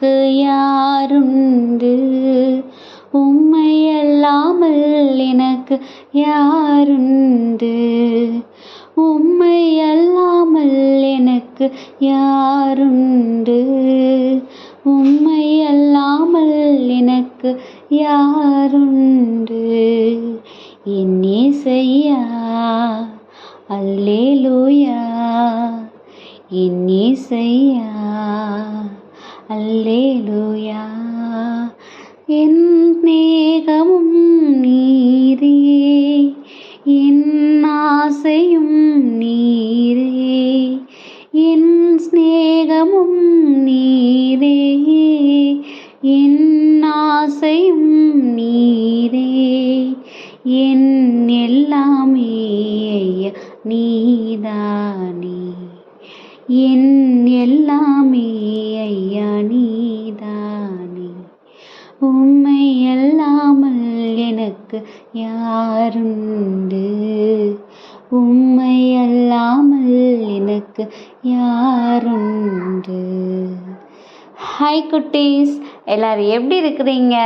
எனக்கு யாருண்டு? உம்மையல்லாமல் எனக்கு யாருண்டு? உம்மையல்லாமல் எனக்கு யாருண்டு? உம்மையல்லாமல் எனக்கு யாருண்டு? என் இசையா அல்லேலூயா. என் இசையா அல்லேலூயா. என் மேகமும் நீரே. என் ஆசையும் நீரே. என் சிநேகமும் நீரே. என் ஆசையும் நீரே. என் எல்லாமே ஐயா நீதானே. என் எல்லாமே ஐயா நீதானே உம்மை அல்லாமல் எனக்கு யாருண்டு? உம்மை அல்லாமல் எனக்கு யார் ஹாய் குட்டீஸ். எல்லோரும் எப்படி இருக்கிறீங்க?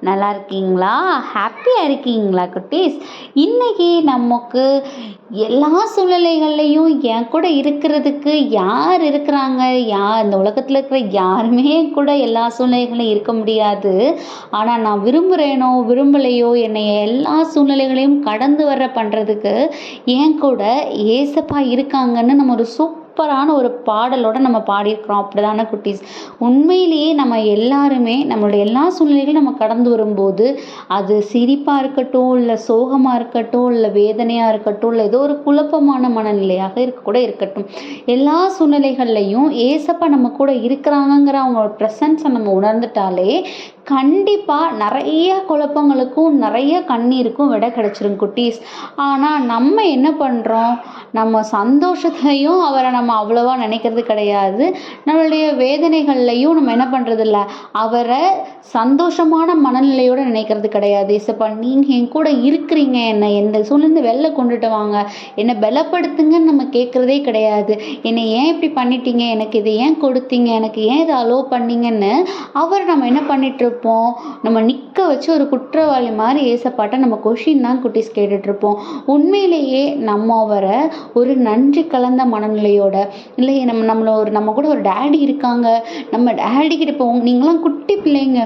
நல்லா இருக்கீங்களா? ஹாப்பியாக இருக்கீங்களா குட்டீஸ்? இன்றைக்கி நமக்கு எல்லா சூழ்நிலைகள்லையும் என் கூட இருக்கிறதுக்கு யார் இருக்கிறாங்க? யார் இந்த உலகத்தில் இருக்கிற யாருமே கூட எல்லா சூழ்நிலைகளையும் இருக்க முடியாது. ஆனால் நான் விரும்புகிறேனோ விரும்பலையோ என்னை எல்லா சூழ்நிலைகளையும் கடந்து வர பண்ணுறதுக்கு என் கூட ஏசப்பா இருக்காங்கன்னு நம்ம ஒரு சூப் சூப்பரான ஒரு பாடலோடு நம்ம பாடியிருக்கிறோம். அப்படிதான குட்டீஸ்? உண்மையிலேயே நம்ம எல்லாருமே நம்மளுடைய எல்லா சூழ்நிலைகளும் நம்ம கடந்து வரும்போது அது சிரிப்பாக இருக்கட்டும் இல்லை சோகமாக இருக்கட்டும் இல்லை வேதனையாக இருக்கட்டும் இல்லை ஏதோ ஒரு குழப்பமான மனநிலையாக இருக்க கூட இருக்கட்டும். எல்லா சூழ்நிலைகள்லையும் ஏசப்பா நம்ம கூட இருக்கிறாங்கிற அவங்களோட ப்ரெசன்ஸை நம்ம உணர்ந்துட்டாலே கண்டிப்பாக நிறைய குழப்பங்களுக்கும் நிறைய கண்ணீருக்கும் விட கிடச்சிரும் குட்டீஸ். ஆனால் நம்ம என்ன பண்ணுறோம் நம்ம சந்தோஷத்தையும் அவரை நம்ம அவ்வளோவா நினைக்கிறது கிடையாது. நம்மளுடைய வேதனைகள்லையும் நம்ம என்ன பண்ணுறதில்ல அவரை சந்தோஷமான மனநிலையோடு நினைக்கிறது கிடையாது. இசப்பா நீங்கள் என் கூட இருக்கிறீங்க என்னை எந்த சூழ்நிலை வெளில கொண்டுட்டு வாங்க. என்னை பலப்படுத்துங்கன்னு நம்ம கேட்குறதே கிடையாது. என்னை ஏன் இப்படி பண்ணிட்டீங்க? எனக்கு இதை ஏன் கொடுத்தீங்க? எனக்கு ஏன் இதை அலோவ் பண்ணீங்கன்னு அவர் நம்ம என்ன பண்ணிட்டு இருப்போம். நம்ம நிற்க வச்சு ஒரு குற்றவாளி மாதிரி ஏசப்பாட்ட நம்ம கொஷின் தான் குட்டீஸ் கேட்டுட்ருப்போம் உண்மையிலேயே நம்ம அவரை ஒரு நன்றி கலந்த மனநிலையோட இல்லை நம்ம நம்மளை ஒரு நம்ம கூட ஒரு டேடி இருக்காங்க. நம்ம டேடி கிட்ட இப்போ நீங்களாம் குட்டி பிள்ளைங்க.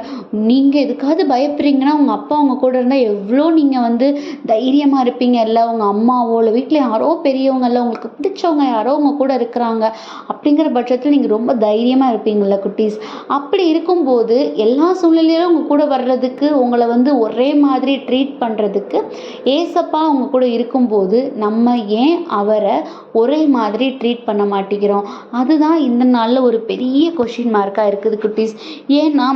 நீங்கள் எதுக்காவது பயப்படுறீங்கன்னா உங்கள் அப்பா உங்கள் கூட இருந்தால் எவ்வளோ நீங்கள் வந்து தைரியமாக இருப்பீங்க. இல்லை உங்கள் அம்மாவோ இல்லை வீட்டில் யாரோ பெரியவங்க இல்லை உங்களுக்கு பிடிச்சவங்க யாரோ உங்கள் கூட இருக்கிறாங்க. அப்படிங்கிற பட்சத்தில் நீங்கள் ரொம்ப தைரியமாக இருப்பீங்கள்ல குட்டீஸ். அப்படி இருக்கும்போது எல்லா சூழ்நிலை சூழ்நிலையிலும் உங்கள் கூட வர்றதுக்கு உங்களை வந்து ஒரே மாதிரி ட்ரீட் பண்ணுறதுக்கு ஏசப்பா அவங்க கூட இருக்கும்போது நம்ம ஏன் அவரை ஒரே மாதிரி ட்ரீட் பண்ண மாட்டேங்கிறோம்? அதுதான் இந்த நாளில் ஒரு பெரிய கொஷின் மார்க்காக இருக்குது குட்டீஸ். ஏன்னா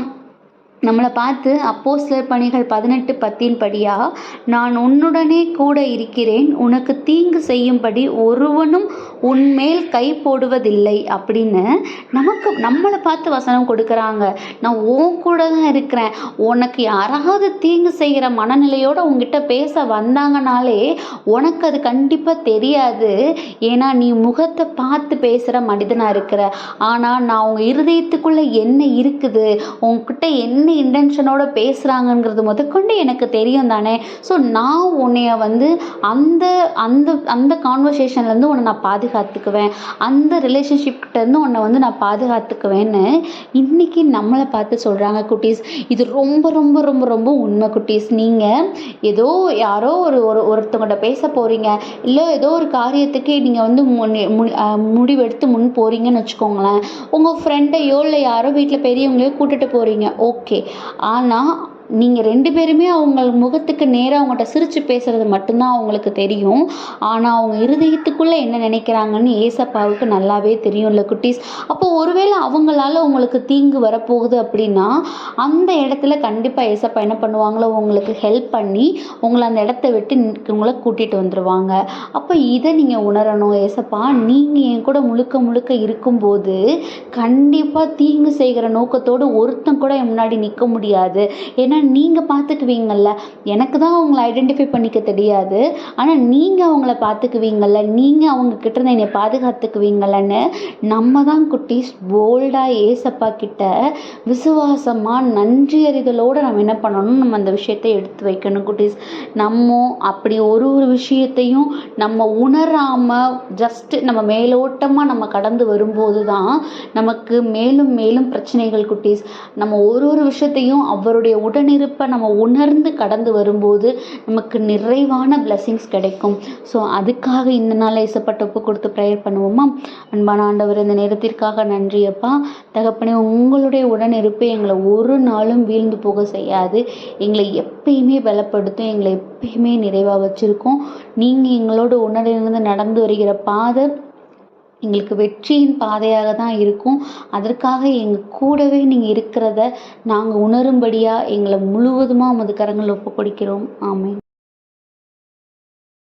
நம்மளை பார்த்து அப்போஸ்லர் பணிகள் பதினெட்டு பத்தின் படியாக நான் உன்னுடனே கூட இருக்கிறேன் உனக்கு தீங்கு செய்யும்படி ஒருவனும் உன்மேல் கை போடுவதில்லை அப்படின்னு நமக்கு நம்மளை பார்த்து வசனம் கொடுக்குறாங்க. நான் உன் கூட தான் இருக்கிறேன். உனக்கு யாராவது தீங்கு செய்கிற மனநிலையோடு உங்ககிட்ட பேச வந்தாங்கனாலே உனக்கு அது கண்டிப்பாக தெரியாது. ஏன்னா நீ முகத்தை பார்த்து பேசுகிற மனிதனாக இருக்கிற. ஆனால் நான் உங்கள் இருதயத்துக்குள்ளே என்ன இருக்குது? உங்ககிட்ட என்ன இன்டென்ஷனோட பேசுகிறாங்கங்கிறது முதற்கொண்டு எனக்கு தெரியும் தானே. ஸோ நான் உன்னைய வந்து அந்த அந்த அந்த கான்வர்சேஷன்லேருந்து உன்னை நான் பாதுகாத்துக்குவேன். அந்த ரிலேஷன்ஷிப்கிட்டேருந்து உன்னை வந்து நான் பாதுகாத்துக்குவேன்னு இன்றைக்கி நம்மளை பார்த்து சொல்கிறாங்க குட்டீஸ். இது ரொம்ப ரொம்ப ரொம்ப ரொம்ப உண்மை குட்டீஸ். நீங்கள் ஏதோ யாரோ ஒரு ஒரு ஒருத்தவங்கள்ட்ட பேச போகிறீங்க இல்லை ஏதோ ஒரு காரியத்துக்கு நீங்கள் வந்து முடிவெடுத்து முன் போகிறீங்கன்னு வச்சுக்கோங்களேன். உங்கள் ஃப்ரெண்டையோ இல்லை யாரோ வீட்டில் பெரியவங்களையோ கூட்டிகிட்டு போகிறீங்க ஓகே. ஆனால் நீங்கள் ரெண்டு பேருமே அவங்க முகத்துக்கு நேராக அவங்கள்ட்ட சிரித்து பேசுகிறது மட்டும்தான் அவங்களுக்கு தெரியும். ஆனால் அவங்க இருதயத்துக்குள்ளே என்ன நினைக்கிறாங்கன்னு ஏசப்பாவுக்கு நல்லாவே தெரியும் இல்லை குட்டீஸ். அப்போ ஒருவேளை அவங்களால உங்களுக்கு தீங்கு வரப்போகுது அப்படின்னா அந்த இடத்துல கண்டிப்பாக ஏசப்பா என்ன பண்ணுவாங்களோ உங்களுக்கு ஹெல்ப் பண்ணி உங்களை அந்த இடத்த விட்டு உங்களை கூட்டிகிட்டு வந்துடுவாங்க அப்போ இதை நீங்கள் உணரணும் ஏசப்பா. நீங்கள் என் கூட முழுக்க முழுக்க இருக்கும்போது கண்டிப்பாக தீங்கு செய்கிற நோக்கத்தோடு ஒருத்தன் கூட என் முன்னாடி நிற்க முடியாது. ஏன்னா ஏன்னா நீங்கள் பார்த்துக்குவீங்கள்ல எனக்கு தான் அவங்கள ஐடென்டிஃபை பண்ணிக்க தெரியாது. ஆனால் நீங்கள் அவங்கள பார்த்துக்குவீங்கள்ல நீங்கள் அவங்க கிட்ட இருந்து என்னை பாதுகாத்துக்குவீங்கள்லன்னு நம்ம தான் குட்டீஸ் போல்டாக ஏசப்பா கிட்ட விசுவாசமாக நன்றி அறிதலோடு நம்ம என்ன பண்ணணும் நம்ம அந்த விஷயத்தை எடுத்து வைக்கணும் குட்டீஸ். நம்ம அப்படி ஒரு ஒரு விஷயத்தையும் நம்ம உணராமல் ஜஸ்ட்டு நம்ம மேலோட்டமாக நம்ம கடந்து வரும்போது தான் நமக்கு மேலும் மேலும் பிரச்சனைகள் குட்டீஸ். நம்ம ஒரு ஒரு விஷயத்தையும் அவருடைய உடனிருப்பை நம்ம உணர்ந்து கடந்து வரும்போது நமக்கு நிறைவான பிளெஸ்ஸிங்ஸ் கிடைக்கும். ஸோ அதுக்காக இந்த நாள் இசப்பட்ட ஒப்பு கொடுத்து ப்ரேயர் பண்ணுவோமா? அன்பான ஆண்டவர் இந்த நேரத்திற்காக நன்றி அப்பா. தகப்பனே உங்களுடைய உடனிருப்பு எங்களை ஒரு நாளும் வீழ்ந்து போக செய்யாது. எங்களை எப்பயுமே பலப்படுத்தும் எங்களை எப்பயுமே நிறைவாக வச்சுருக்கோம். நீங்கள் எங்களோட உணர்ந்து நடந்து வருகிற பாதை எங்களுக்கு வெற்றியின் பாதையாக தான் இருக்கும். அதற்காக எங்கள் கூடவே நீங்கள் இருக்கிறத நாங்கள் உணரும்படியாக எங்களை முழுவதுமாக உமது கரங்களில் ஒப்பு கொடுக்கிறோம் ஆமென்.